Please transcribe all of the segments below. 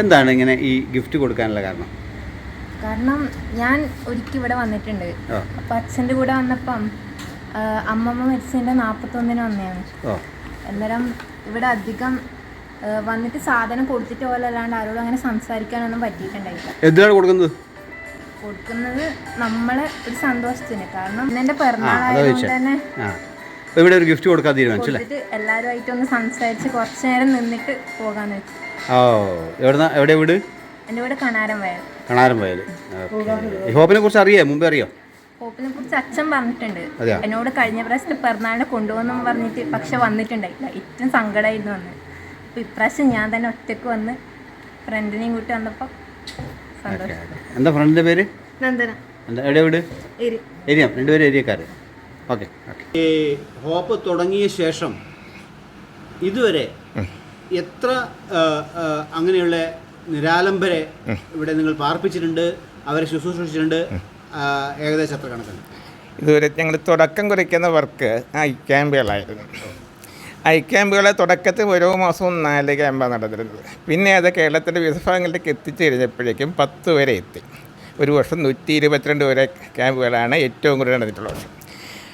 എന്താണ് ഇങ്ങനെ ഈ ഗിഫ്റ്റ് കൊടുക്കാനുള്ള കാരണം? കാരണം ഞാൻ ഒരിക്കൽ ഇവിടെ വന്നിട്ടുണ്ട്. അപ്പൊ അച്ഛന്റെ കൂടെ വന്നപ്പം അമ്മമ്മ മരിച്ചതിന്റെ നാൽപ്പത്തൊന്നിന് വന്നതാണ്. അന്നേരം ഇവിടെ അധികം വന്നിട്ട് സാധനം കൊടുത്തിട്ട് പോലെ അല്ലാണ്ട് ആരോടും അങ്ങനെ സംസാരിക്കാനൊന്നും പറ്റിയിട്ടുണ്ടായില്ല. എന്തിനാണ് കൊടുക്കുന്നത്? കൊടുക്കുന്നത് നമ്മളെ ഒരു സന്തോഷത്തിന്. കാരണം എന്നെ പിറന്നാളായതുകൊണ്ട് തന്നെ ഇവിടെ ഒരു ഗിഫ്റ്റ് കൊടുക്കാൻ തീരുമാനിച്ചു അല്ലേ? കൊടുത്തിട്ട് എല്ലാവരുമായിട്ടൊന്ന് സംസാരിച്ച് കുറച്ച് നേരം നിന്നിട്ട് പോകാന്ന് വെച്ചു. ഓ എവിടെ എവിടെ വീട്? എന്റെ കൂടെ കണാരം വയൽ. കണാരം വയൽ. ഹോപ്പിനെ കുറിച്ച് അറിയാം? മുമ്പേ അറിയോ? ഹോപ്പിനെ കുറിച്ച് അച്ഛൻ പറഞ്ഞിട്ടുണ്ട്? എന്നോട് കഴിഞ്ഞ പ്രാവശ്യത്തെ പിറന്നാളിനെ കൊണ്ടുപോകുന്നു പറഞ്ഞിട്ട് പക്ഷെ വന്നിട്ടുണ്ടായില്ല. ഏറ്റവും സങ്കടമായിരുന്നു വന്ന് അപ്പൊ ഇപ്രാവശ്യം ഞാൻ തന്നെ ഒറ്റയ്ക്ക് വന്ന് ഫ്രണ്ടിനെയും കൂട്ടി വന്നപ്പോൾ സന്തോഷം എന്താ ഫ്രണ്ടിന്റെ പേര്? നന്ദന. എന്താ എവിടെ വീട്? ഏരിയ രണ്ടുപേരും ഏരിയക്കാർ ഓക്കെ ഈ ഹോപ്പ് തുടങ്ങിയ ശേഷം ഇതുവരെ എത്ര അങ്ങനെയുള്ള നിരാലംബരെ ഇവിടെ നിങ്ങൾ പാർപ്പിച്ചിട്ടുണ്ട് അവരെ ശുശ്രൂഷിച്ചിട്ടുണ്ട് ഏകദേശം എത്ര കണക്കാണ്? ഇതുവരെ ഞങ്ങൾ തുടക്കം കുറിക്കുന്ന വർക്ക് ഐ ക്യാമ്പുകളായിരുന്നു. ഐ ക്യാമ്പുകളെ തുടക്കത്തിൽ ഓരോ മാസവും നാല് ക്യാമ്പാണ് നടന്നിരുന്നത്. പിന്നെ അത് കേരളത്തിന്റെ വിവിധ ഭാഗങ്ങളിലേക്ക് എത്തിച്ചു കഴിഞ്ഞപ്പോഴേക്കും പത്ത് വരെ എത്തി. ഒരു വർഷം നൂറ്റി ഇരുപത്തിരണ്ട് വരെ ക്യാമ്പുകളാണ് ഏറ്റവും കൂടുതൽ നടന്നിട്ടുള്ള വർഷം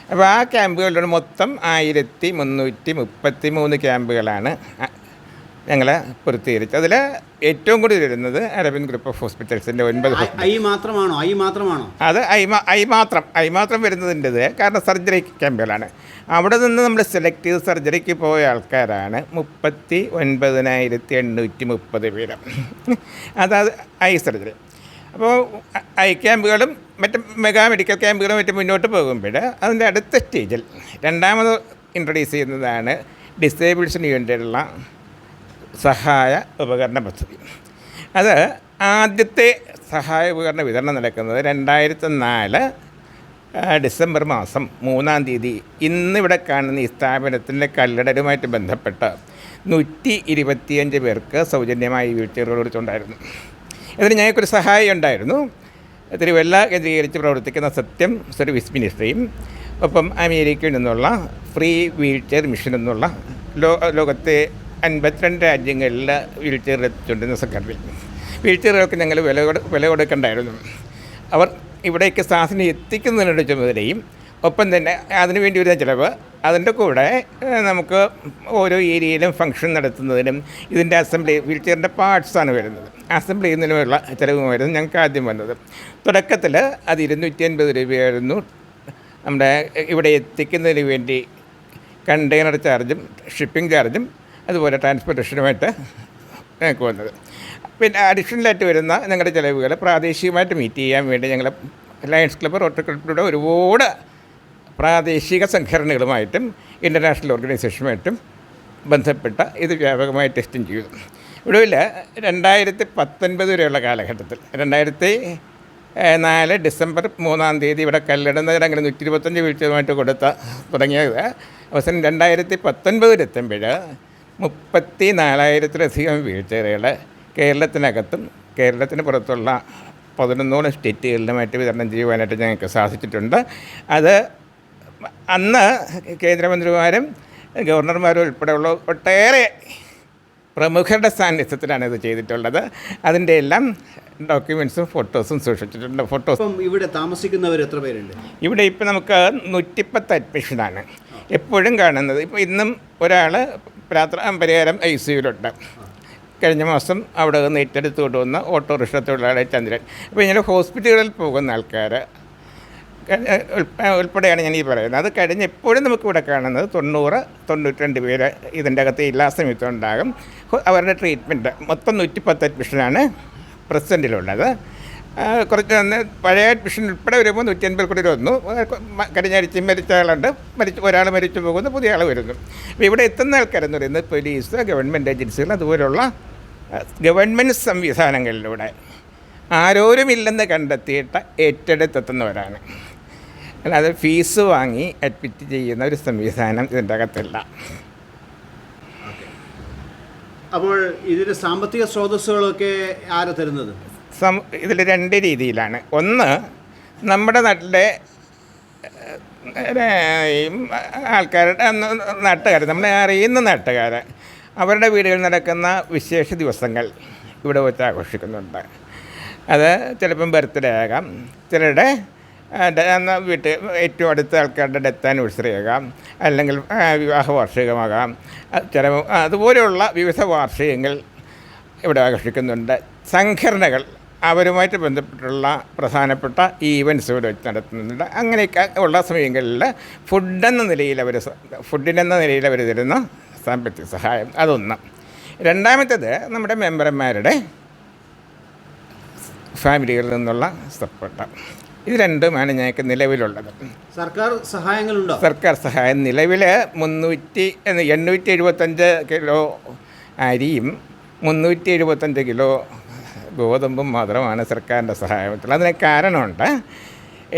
അപ്പോൾ ആ ക്യാമ്പുകളിലൂടെ മൊത്തം ആയിരത്തി മുന്നൂറ്റി മുപ്പത്തി മൂന്ന് ക്യാമ്പുകളാണ് ഞങ്ങൾ പൂർത്തീകരിച്ചത് അതിൽ ഏറ്റവും കൂടുതൽ വരുന്നത് അരവിന്ദ് ഗ്രൂപ്പ് ഓഫ് ഹോസ്പിറ്റൽസിന്റെ ഒൻപത് ഐ മാത്രമാണോ? ഐ മാത്രമാണോ? അത് ഐ മാ- ഐ മാത്രം ഐ മാത്രം വരുന്നതിന്റെത് കാരണം സർജറി ക്യാമ്പുകളാണ്. അവിടെ നിന്ന് നമ്മൾ സെലക്ട് ചെയ്ത് സർജറിക്ക് പോയ ആൾക്കാരാണ് മുപ്പത്തി ഒൻപതിനായിരത്തി എണ്ണൂറ്റി മുപ്പത് പേര്. അതായത് ഐ സർജറി അപ്പോൾ ഐ ക്യാമ്പുകളും മറ്റ് മെഗാ മെഡിക്കൽ ക്യാമ്പുകളും മറ്റും മുന്നോട്ട് പോകുമ്പോൾ അതിന്റെ അടുത്ത സ്റ്റേജിൽ രണ്ടാമത് ഇൻട്രൊഡ്യൂസ് ചെയ്യുന്നതാണ് ഡിസേബിൾസിന് വേണ്ടിയുള്ള സഹായ ഉപകരണ പദ്ധതി. അത് ആദ്യത്തെ സഹായ ഉപകരണ വിതരണം നടക്കുന്നത് രണ്ടായിരത്തി നാല് ഡിസംബർ മാസം മൂന്നാം തീയതി ഇന്നിവിടെ കാണുന്ന ഈ സ്ഥാപനത്തിന്റെ കല്ലടലുമായിട്ട് ബന്ധപ്പെട്ട് നൂറ്റി ഇരുപത്തിയഞ്ച് പേർക്ക് സൗജന്യമായി വീഴ്ചകൾ കൊടുത്തുണ്ടായിരുന്നു ഇതിന് ഞങ്ങൾക്കൊരു സഹായം ഉണ്ടായിരുന്നു തിരുവല്ല കേന്ദ്രീകരിച്ച് പ്രവർത്തിക്കുന്ന സത്യം സർവീസ് മിനിസ്ട്രിയും ഒപ്പം അമേരിക്കയിൽ നിന്നുള്ള ഫ്രീ വീൽ ചെയർ മിഷൻ എന്നുള്ള ലോ ലോകത്തെ അൻപത്തിരണ്ട് രാജ്യങ്ങളിൽ വീൽ ചെയർ എത്തിച്ചുകൊണ്ടിരുന്ന സെക്രട്ടറി വീൽ ചെയറുകൾക്ക് ഞങ്ങൾ വില വില കൊടുക്കണ്ടായിരുന്നു. അവർ ഇവിടേക്ക് സാധനം എത്തിക്കുന്നതിനുള്ള ചുമതലയും ഒപ്പം തന്നെ അതിന് വേണ്ടി വരുന്ന ചിലവ് അതിന്റെ കൂടെ നമുക്ക് ഓരോ ഏരിയയിലും ഫംഗ്ഷൻ നടത്തുന്നതിനും ഇതിന്റെ അസംബ്ലി വീൽചെയറിന്റെ പാർട്സാണ് വരുന്നത്. അസംബ്ലി ചെയ്യുന്നതിനുമുള്ള ചിലവുമായിരുന്നു ഞങ്ങൾക്ക് ആദ്യം വന്നത്. തുടക്കത്തിൽ അത് ഇരുന്നൂറ്റി അൻപത് രൂപയായിരുന്നു. നമ്മുടെ ഇവിടെ എത്തിക്കുന്നതിന് വേണ്ടി കണ്ടെയ്നർ ചാർജും ഷിപ്പിംഗ് ചാർജും അതുപോലെ ട്രാൻസ്പോർട്ടേഷനുമായിട്ട് ഞങ്ങൾക്ക് വന്നത്. പിന്നെ അഡീഷണലായിട്ട് വരുന്ന ഞങ്ങളുടെ ചിലവുകൾ പ്രാദേശികമായിട്ട് മീറ്റ് ചെയ്യാൻ വേണ്ടി ഞങ്ങൾ ലയൺസ് ക്ലബ്ബ് റോട്ടറി ക്ലബ്ബിലൂടെ ഒരുപാട് പ്രാദേശിക സംഘടനകളുമായിട്ടും ഇന്റർനാഷണൽ ഓർഗനൈസേഷനുമായിട്ടും ബന്ധപ്പെട്ട ഇത് വ്യാപകമായി ടെസ്റ്റിംഗ് ചെയ്തു. ഒടുവിൽ രണ്ടായിരത്തി പത്തൊൻപത് വരെയുള്ള കാലഘട്ടത്തിൽ രണ്ടായിരത്തി നാല് ഡിസംബർ മൂന്നാം തീയതി ഇവിടെ കല്ലിടുന്നതിന് അങ്ങനെ നൂറ്റി ഇരുപത്തഞ്ച് വീഴ്ചയുമായിട്ട് കൊടുത്ത തുടങ്ങിയത്. അവസാനം രണ്ടായിരത്തി പത്തൊൻപതിലെത്തുമ്പോൾ മുപ്പത്തി നാലായിരത്തിലധികം വീഴ്ചകൾ കേരളത്തിനകത്തും കേരളത്തിന് പുറത്തുള്ള പതിനൊന്നോളം സ്റ്റേറ്റുകളിലുമായിട്ട് വിതരണം ചെയ്യുവാനായിട്ട് ഞങ്ങൾക്ക് സാധിച്ചിട്ടുണ്ട്. അത് അന്ന് കേന്ദ്രമന്ത്രിമാരും ഗവർണർമാരും ഉൾപ്പെടെയുള്ള ഒട്ടേറെ പ്രമുഖരുടെ സാന്നിധ്യത്തിലാണ് ഇത് ചെയ്തിട്ടുള്ളത്. അതിന്റെ എല്ലാം ഡോക്യുമെൻസും ഫോട്ടോസും സൂക്ഷിച്ചിട്ടുണ്ട്. ഫോട്ടോസ് ഇവിടെ താമസിക്കുന്നവർ എത്ര പേരുണ്ട്? ഇവിടെ ഇപ്പോൾ നമുക്ക് നൂറ്റിപ്പത്ത് അഡ്മിഷനാണ്. എപ്പോഴും കാണുന്നത്. ഇപ്പോൾ ഇന്നും ഒരാൾ പ്രാത്ര പരിഹാരം ഐ സിയുലുണ്ട് കഴിഞ്ഞ മാസം അവിടെ നിന്ന് ഏറ്റെടുത്ത് കൊണ്ടുവന്ന ഓട്ടോറിക്ഷ തൊഴിലാളി ചന്ദ്രൻ. അപ്പോൾ ഇങ്ങനെ ഹോസ്പിറ്റലുകളിൽ പോകുന്ന ആൾക്കാർ ഉൾപ്പെടെയാണ് ഞാൻ ഈ പറയുന്നത്. അത് കഴിഞ്ഞ് എപ്പോഴും നമുക്ക് ഇവിടെ കാണുന്നത് തൊണ്ണൂറ് തൊണ്ണൂറ്റിരണ്ട് പേര് ഇതിന്റെ അകത്ത് എല്ലാ സമയത്തും ഉണ്ടാകും. അവരുടെ ട്രീറ്റ്മെന്റ് മൊത്തം നൂറ്റിപ്പത്ത് അഡ്മിഷനാണ് പ്രസന്റിലുള്ളത് കുറച്ച് പഴയ അഡ്മിഷൻ ഉൾപ്പെടെ വരുമ്പോൾ നൂറ്റി അൻപത് കൂടി വന്നു. കഴിഞ്ഞാഴ്ച മരിച്ച ആളുണ്ട്. മരിച്ചു ഒരാൾ മരിച്ചു പോകുന്നു പുതിയ ആൾ വരുന്നു. അപ്പോൾ ഇവിടെ എത്തുന്ന ആൾക്കാരെന്ന് പറയുന്നത് പോലീസ് ഗവൺമെന്റ് ഏജൻസികൾ അതുപോലുള്ള ഗവൺമെന്റ് സംവിധാനങ്ങളിലൂടെ ആരോരുമില്ലെന്ന് കണ്ടെത്തിയിട്ട് ഏറ്റെടുത്തെത്തുന്നവരാണ്. അല്ലാതെ ഫീസ് വാങ്ങി അഡ്മിറ്റ് ചെയ്യുന്ന ഒരു സംവിധാനം ഇതിന്റെ അകത്തില്ല. അപ്പോൾ ഇതിന് സാമ്പത്തിക സ്രോതസ്സുകളൊക്കെ ആരാ തരുന്നത്? ഇതിൽ രണ്ട് രീതിയിലാണ്. ഒന്ന് നമ്മുടെ നാട്ടിലെ ആൾക്കാരുടെ നാട്ടുകാർ നമ്മളെ അറിയുന്ന നാട്ടുകാർ അവരുടെ വീടുകളിൽ നടക്കുന്ന വിശേഷ ദിവസങ്ങൾ ഇവിടെ വെച്ച് ആഘോഷിക്കുന്നുണ്ട്. അത് ചിലപ്പം ബർത്ത്ഡേ ആകാം ചിലരുടെ വീട്ടിൽ ഏറ്റവും അടുത്ത ആൾക്കാരുടെ ഡെത്ത് ആനിവേഴ്സറി ആകാം. അല്ലെങ്കിൽ വിവാഹ വാർഷികമാകാം. ചില അതുപോലെയുള്ള വിവിധ വാർഷികങ്ങൾ ഇവിടെ ആഘോഷിക്കുന്നുണ്ട്. സംഘടനകൾ അവരുമായിട്ട് ബന്ധപ്പെട്ടുള്ള പ്രധാനപ്പെട്ട ഈവൻസ് ഇവിടെ വെച്ച് നടത്തുന്നുണ്ട്. അങ്ങനെയൊക്കെ ഉള്ള സമയങ്ങളിൽ ഫുഡെന്ന നിലയിൽ അവർ ഫുഡിനെന്ന നിലയിൽ അവർ തരുന്ന സാമ്പത്തിക സഹായം അതൊന്ന്. രണ്ടാമത്തേത് നമ്മുടെ മെമ്പർമാരുടെ ഫാമിലികളിൽ നിന്നുള്ള സപ്പോർട്ട് ഇത് രണ്ടുമാണ് ഞങ്ങൾക്ക് നിലവിലുള്ളത്. സർക്കാർ സഹായങ്ങളുണ്ടോ? സർക്കാർ സഹായം നിലവിൽ മുന്നൂറ്റി എണ്ണൂറ്റി എഴുപത്തഞ്ച് കിലോ അരിയും മുന്നൂറ്റി എഴുപത്തഞ്ച് കിലോ ഗോതമ്പും മാത്രമാണ് സർക്കാരിന്റെ സഹായത്തിൽ. അതിന് കാരണമുണ്ട്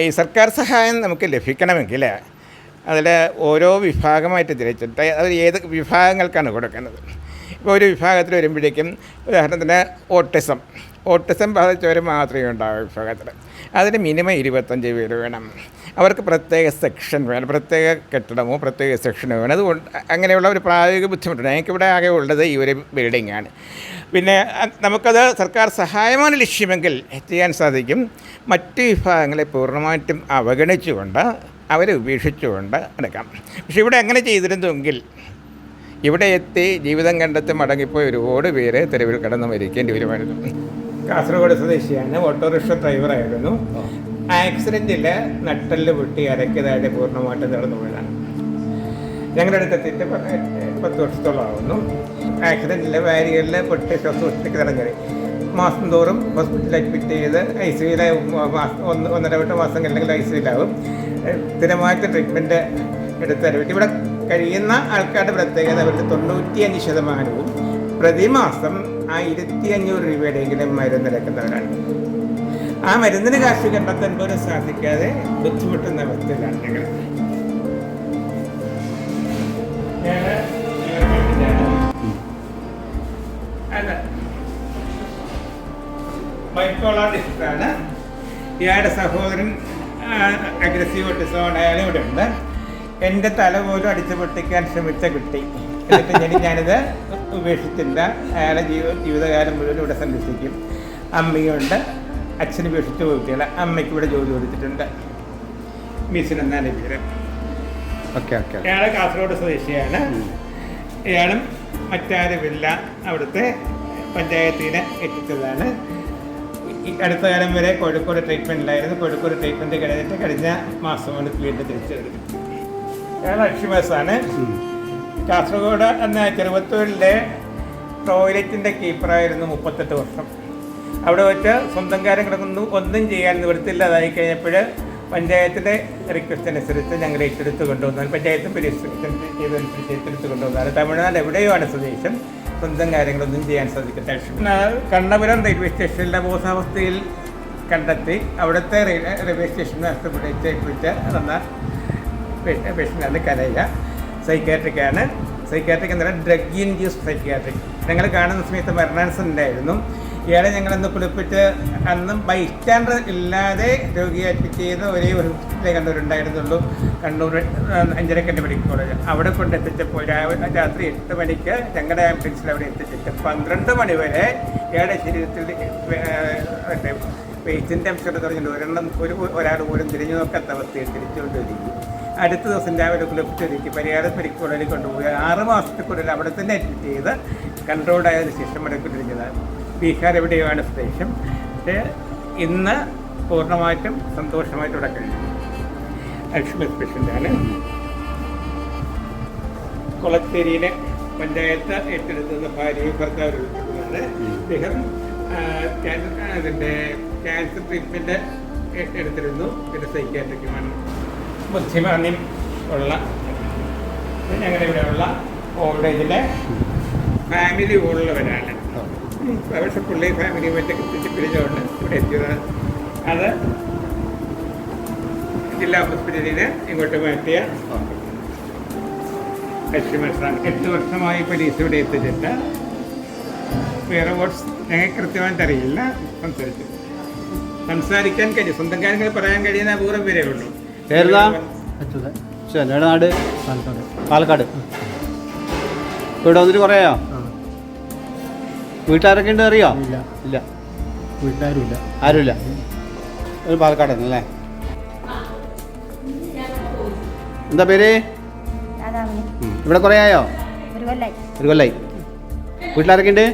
ഈ സർക്കാർ സഹായം നമുക്ക് ലഭിക്കണമെങ്കിൽ അതിൽ ഓരോ വിഭാഗമായിട്ട് തിരിച്ചിട്ട് അത് ഏത് വിഭാഗങ്ങൾക്കാണ് കൊടുക്കുന്നത് ഇപ്പോൾ ഒരു വിഭാഗത്തിൽ വരുമ്പോഴേക്കും ഉദാഹരണത്തിന് ഓട്ടിസം. ഓട്ടിസം ബാധിച്ചവർ മാത്രമേ ഉണ്ടാവൂ വിഭാഗത്തിൽ അതിന് മിനിമം ഇരുപത്തഞ്ച് പേര് വേണം. അവർക്ക് പ്രത്യേക സെക്ഷൻ വേണം. പ്രത്യേക കെട്ടിടമോ പ്രത്യേക സെക്ഷനോ വേണം. അതുകൊണ്ട് അങ്ങനെയുള്ള ഒരു പ്രായോഗിക ബുദ്ധിമുട്ടുണ്ട്. ഞങ്ങൾക്കിവിടെ ആകെ ഉള്ളത് ഈ ഒരു ബിൽഡിങ്ങാണ് പിന്നെ നമുക്കത് സർക്കാർ സഹായമാണ് ലക്ഷ്യമെങ്കിൽ ചെയ്യാൻ സാധിക്കും. മറ്റ് വിഭാഗങ്ങളെ പൂർണമായിട്ടും അവഗണിച്ചുകൊണ്ട് അവരെ ഉപേക്ഷിച്ചുകൊണ്ട് എടുക്കാം പക്ഷേ ഇവിടെ അങ്ങനെ ചെയ്തിരുന്നുവെങ്കിൽ ഇവിടെ എത്തി ജീവിതം കണ്ടെത്തി മടങ്ങിപ്പോയി ഒരുപാട് പേര് തെരുവിൽ കിടന്ന് മരിക്കേണ്ടി വരുമായിരുന്നു. കാസർഗോഡ് സ്വദേശിയാണ്. ഓട്ടോറിക്ഷ ഡ്രൈവറായിരുന്നു. ആക്സിഡന്റിൽ നട്ടൽ പൊട്ടി അരക്കതായിട്ട് പൂർണമായിട്ട് നടന്നു പോയതാണ്. ഞങ്ങളുടെ അടുത്തെത്തിയിട്ട് പത്ത് വർഷത്തോളം ആവുന്നു. ആക്സിഡന്റിൽ വാരികളിൽ പൊട്ടി ശ്വാസോഷ്ടിക്ക് തടഞ്ഞത് മാസം തോറും ഹോസ്പിറ്റലിൽ അഡ്മിറ്റ് ചെയ്ത് ഐ സിയിലെ ഒന്ന് ഒന്നര വട്ട മാസം അല്ലെങ്കിൽ ഐ സിയിലാവും സ്ഥിരമായിട്ട് ട്രീറ്റ്മെന്റ് എടുത്തരവിട്ട് ഇവിടെ കഴിയുന്ന ആൾക്കാരുടെ പ്രത്യേകത അവരുടെ തൊണ്ണൂറ്റിയഞ്ച് ശതമാനവും പ്രതിമാസം ആയിരത്തി അഞ്ഞൂറ് രൂപയുടെയെങ്കിലും മരുന്നെടുക്കുന്നവരാണ് ആ മരുന്നിന് കാശ് കണ്ടെത്താൻ പോലും സാധിക്കാതെ ബുദ്ധിമുട്ടുന്ന അവസ്ഥയിലാണ് ഞങ്ങൾ. ബൈപ്പോളാർ ഇയാളുടെ സഹോദരൻ അഗ്രസീവ് ഓട്ടിസമാണ് അയാൾ ഇവിടെ ഉണ്ട്. എന്റെ തല പോലും അടിച്ചു പൊട്ടിക്കാൻ ശ്രമിച്ച കുട്ടി. എന്നിട്ട് ഞാനിത് ഉപേക്ഷിച്ചില്ല അയാളെ ജീവ ജീവിതകാലം മുഴുവൻ ഇവിടെ സംരക്ഷിക്കും അമ്മയുണ്ട്. അച്ഛന് ഉപേക്ഷിച്ച കുട്ടികളെ അമ്മയ്ക്ക് ഇവിടെ ജോലി കൊടുത്തിട്ടുണ്ട്. മിസിൻ എന്നാണ് പേര്. ഓക്കെ ഓക്കെ അയാളെ കാസർഗോഡ് സ്വദേശിയാണ്. ഇയാളും മറ്റാരുമില്ല അവിടുത്തെ പഞ്ചായത്തിനെ എത്തിച്ചതാണ്. ഈ അടുത്ത കാലം വരെ കോഴിക്കോട് ട്രീറ്റ്മെന്റിലായിരുന്നു കോഴിക്കോട് ട്രീറ്റ്മെന്റ് കഴിഞ്ഞിട്ട് കഴിഞ്ഞ മാസമാണ് വീണ്ടും തിരിച്ചു വരുന്നത് അയാൾ അക്ഷി അക്ഷിമാസാണ് കാസർഗോഡ് എന്ന ചെറുവത്തൂരിലെ ടോയ്ലറ്റിന്റെ കീപ്പറായിരുന്നു മുപ്പത്തെട്ട് വർഷം. അവിടെ വെച്ച് സ്വന്തം കാര്യം കിടക്കുന്നു. ഒന്നും ചെയ്യാൻ നിവൃത്തിയില്ലാതായി കഴിഞ്ഞപ്പോൾ പഞ്ചായത്തിന്റെ റിക്വസ്റ്റ് അനുസരിച്ച് ഞങ്ങൾ ഏറ്റെടുത്ത് കൊണ്ടുവന്നാൽ പഞ്ചായത്തും ചെയ്തനുസരിച്ച് ഏറ്റെടുത്ത് കൊണ്ടുവന്നാൽ തമിഴ്നാട് എവിടെയോ ആണ് സ്വദേശം സ്വന്തം കാര്യങ്ങളൊന്നും ചെയ്യാൻ സാധിക്കട്ടെ കണ്ണപുരം റെയിൽവേ സ്റ്റേഷനിലെ ബോധാവസ്ഥയിൽ കണ്ടെത്തി അവിടുത്തെ റെയിൽവേ റെയിൽവേ സ്റ്റേഷൻ നടന്ന പേഷ്യന്റാണ് കരയ സൈക്കാട്രിക്കാണ് സൈക്കാട്രിക് എന്ന് പറയുന്നത് ഡ്രഗ് ഇൻഡ്യൂസ് സൈക്കാട്രിക് ഞങ്ങൾ കാണുന്ന സമയത്ത് മരണാൻസന്റെ ഉണ്ടായിരുന്നു. ഇയാളെ ഞങ്ങളന്ന് കുളിപ്പിച്ച് അന്നും ബൈ സ്റ്റാൻഡർ ഇല്ലാതെ രോഗിയെ അഡ്മിറ്റ് ചെയ്ത് ഒരേ ഒരു ഹോസ്പിറ്റലേ കണ്ണൂരുണ്ടായിരുന്നുള്ളൂ കണ്ണൂർ അഞ്ചരക്കന്റെ മെഡിക്കൽ കോളേജ്. അവിടെ കൊണ്ടെത്തിച്ചപ്പോൾ രാത്രി എട്ട് മണിക്ക് ഞങ്ങളുടെ ആംബുലൻസിൽ അവിടെ എത്തിച്ചിട്ട് പന്ത്രണ്ട് മണി വരെ ഇയാളുടെ ശരീരത്തിൽ വെയിറ്റിന്റെ അംശം പറഞ്ഞിട്ടുണ്ട് ഒരെണ്ണം ഒരു ഒരാൾ പോലും തിരിഞ്ഞു നോക്കാത്ത അവസ്ഥയിൽ തിരിച്ചുകൊണ്ടിരിക്കും. അടുത്ത ദിവസം രാവിലെ കുളിപ്പിച്ചൊരുക്കി പരിഹാരം കോളേജിൽ കൊണ്ടുപോയി. ആറ് മാസത്തിനുള്ളിൽ അവിടെ തന്നെ അഡ്മിറ്റ് ചെയ്ത് കൺട്രോൾഡ് ആയതിനു ശേഷം മടക്കിട്ടിരിക്കുന്നത് ബീഹാർ എവിടെയാണ് സ്റ്റേഷൻ പക്ഷേ ഇന്ന് പൂർണമായിട്ടും സന്തോഷമായിട്ട് കഴിഞ്ഞു. ലക്ഷ്മി പേഷ്യന്റാണ് കുളത്തേരിയിലെ പഞ്ചായത്ത് ഏറ്റെടുത്തുന്ന ഭാര്യയും ഭർത്താവ് അദ്ദേഹം അതിന്റെ ക്യാൻസർ ട്രീറ്റ്മെന്റ് എടുത്തിരുന്നു പിന്നെ സൈക്കാട്രിക്കുമാണ് ബുദ്ധിമാന്യം ഉള്ള ഞങ്ങളുടെ ഇവിടെയുള്ള ഓൾഡ് ഏജിലെ ഫാമിലി ഉള്ളവരാണ്. പക്ഷെ പുള്ളി ഫാമിലി മറ്റൊക്കെ പിടിച്ചുകൊണ്ട് ഇവിടെ എത്തിയത് അത് ജില്ലാ ഹോസ്പിറ്റലിൽ ഇങ്ങോട്ട് മാറ്റിയ കസ്റ്റമേഴ്സാണ് എട്ട് വർഷമായി പോലീസ് ഇവിടെ എത്തിച്ചിട്ട് വേറെ വോട്ട്സ് ഞങ്ങൾക്ക് കൃത്യമായിട്ട് അറിയില്ല. സംസാരിച്ചു. സംസാരിക്കാൻ കഴിയും. സ്വന്തം കാര്യങ്ങൾ പറയാൻ കഴിയുന്ന അപൂർവം വരെ ഉള്ളൂ. പേരുതാ ശരി എന്റെ നാട്? പാലക്കാട്. ഇവിടെ വന്നിട്ട് കുറേയോ വീട്ടുകാരൊക്കെ ഉണ്ട് അറിയോ? ഇല്ല. ഇല്ല. വീട്ടിലാരുമില്ല ആരുമില്ല? ഒരു പാലക്കാട് അല്ലേ? എന്താ പേര്. ഇവിടെ കുറേ ആയോ? ഒരു കൊല്ലായി. വീട്ടിലാരൊക്കെ ഉണ്ട്?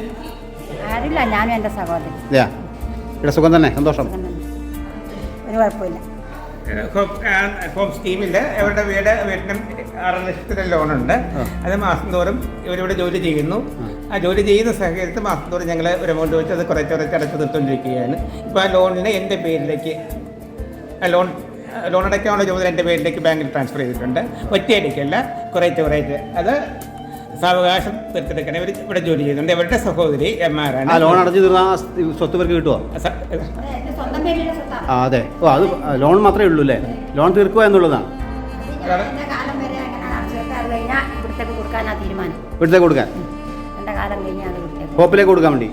ആരില്ല ഞാനും എന്റെ സഹോദരി ഇല്ല. ഇവിടെ സുഖം തന്നെ? സന്തോഷം. ഒരു കുഴപ്പമില്ല. ഹോം സ്കീമിൽ അവരുടെ വീട് വീട്ടിനും ആറ് ലക്ഷത്തിന് ലോണുണ്ട്. അത് മാസം തോറും ഇവരിവിടെ ജോലി ചെയ്യുന്നു. ആ. ജോലി ചെയ്യുന്ന സാഹചര്യത്തിൽ മാസം തോറും ഞങ്ങൾ ഒരു എമൗണ്ട് വെച്ച് അത് കുറച്ച് കുറച്ച് അടച്ചു നിർത്തുകൊണ്ടിരിക്കുകയാണ് ഇപ്പോൾ ആ ലോണിന് എന്റെ പേരിലേക്ക് ആ ലോൺ ലോൺ അടയ്ക്കാനുള്ള ചുമതല എന്റെ പേരിലേക്ക് ബാങ്കിൽ ട്രാൻസ്ഫർ ചെയ്തിട്ടുണ്ട്. ഒറ്റയടിക്കല്ല കുറേറ്റ് കുറേറ്റ് അത് സാവകാശം തീർത്തെടുക്കണേ ഇവർ ഇവിടെ ജോലി ചെയ്യുന്നുണ്ട്. ഇവരുടെ സഹോദരി എം ആർ ആ ആണ് ലോൺ അടച്ചു തീർന്നാൽ ആ സ്വത്ത് പേർക്ക് കിട്ടുമോ ആ അതെ. ഓ അത് ലോൺ മാത്രമേ ഉള്ളൂ അല്ലേ? ലോൺ തീർക്കുക എന്നുള്ളതാണ് ഇവിടത്തേക്ക് കൊടുക്കാൻ? ഹോപ്പിലേക്ക് കൊടുക്കാൻ വേണ്ടി?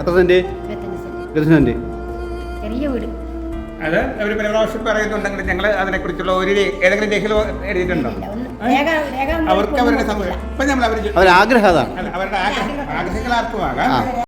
എത്ര സെന്റ് ഇരുപത്തഞ്ച് സെന്റ് ചെറിയ വീട്. അത് അവർ പല പ്രാവശ്യം പറയുന്നുണ്ടെങ്കിൽ ഞങ്ങൾ അതിനെക്കുറിച്ചുള്ള ഒരു ഏതെങ്കിലും രേഖയിൽ എഴുതിയിട്ടുണ്ടോ? അവർക്ക് അവരുടെ സമയം ഇപ്പം നമ്മൾ അവർ അവരുടെ ആഗ്രഹ- ആഗ്രഹങ്ങൾ ആർക്കും ആകാം. ആ.